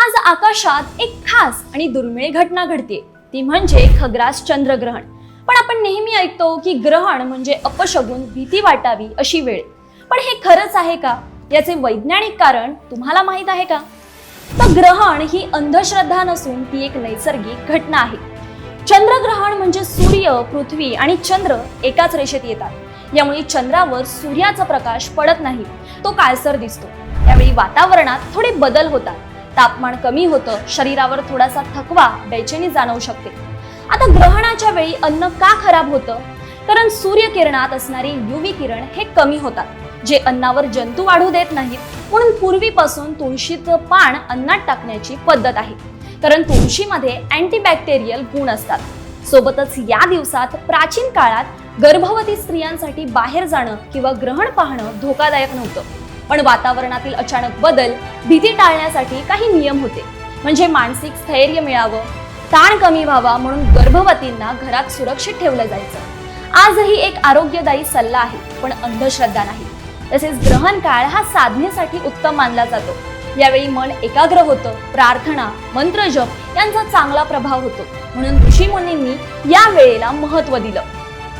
आज आकाशात एक खास आणि दुर्मिळ घटना घडते. ती म्हणजे खग्रास चंद्रग्रहण. पण आपण नेहमी ऐकतो की ग्रहण म्हणजे अपशगुन भीती वाटावी अशी वेळ. पण हे खरंच आहे का? याचे वैज्ञानिक कारण तुम्हाला माहीत आहे का? तर ग्रहण ही अंधश्रद्धा नसून ती एक नैसर्गिक घटना आहे. चंद्रग्रहण म्हणजे सूर्य पृथ्वी आणि चंद्र एकाच रेषेत येतात. यामुळे चंद्रावर सूर्याचा प्रकाश पडत नाही. तो काळसर दिसतो. त्यावेळी वातावरणात थोडे बदल होतात. तापमान कमी होतं शरीरावर थोडासा थकवा बेचैनी जाणवू शकते. आता ग्रहणाच्या वेळी अन्न का खराब होतं? कारण सूर्यकिरणात असणारे युवी किरण हे कमी होतात जे अन्नावर जंतू वाढू देत नाहीत. म्हणून पूर्वीपासून तुळशीचं पान अन्नात टाकण्याची पद्धत आहे. कारण तुळशीमध्ये अँटीबॅक्टेरियल गुण असतात. सोबतच या दिवसात प्राचीन काळात गर्भवती स्त्रियांसाठी बाहेर जाणं किंवा ग्रहण पाहणं धोकादायक नव्हतं. पण वातावरणातील अचानक बदल भीती टाळण्यासाठी काही नियम होते. म्हणजे मानसिक स्थैर्य मिळावं ताण कमी व्हावा म्हणून गर्भवतींना घरात सुरक्षित ठेवलं जायचं. आजही एक आरोग्यदायी सल्ला आहे पण अंधश्रद्धा नाही. तसेच ग्रहण काळ हा साधनेसाठी उत्तम मानला जातो. यावेळी मन एकाग्र होतं प्रार्थना मंत्रजप यांचा चांगला प्रभाव होतो. म्हणून ऋषी मुनींनी या वेळेला महत्त्व दिलं.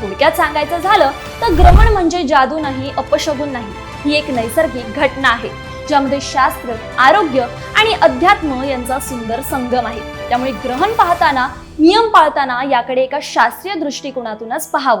थोडक्यात सांगायचं झालं तर ग्रहण म्हणजे जादू नाही अपशगुन नाही. ही एक नैसर्गिक घटना आहे ज्यामध्ये शास्त्र आरोग्य आणि अध्यात्म यांचा सुंदर संगम आहे. त्यामुळे ग्रहण पाहताना नियम पाळताना याकडे एका शास्त्रीय दृष्टिकोनातूनच पाहावं.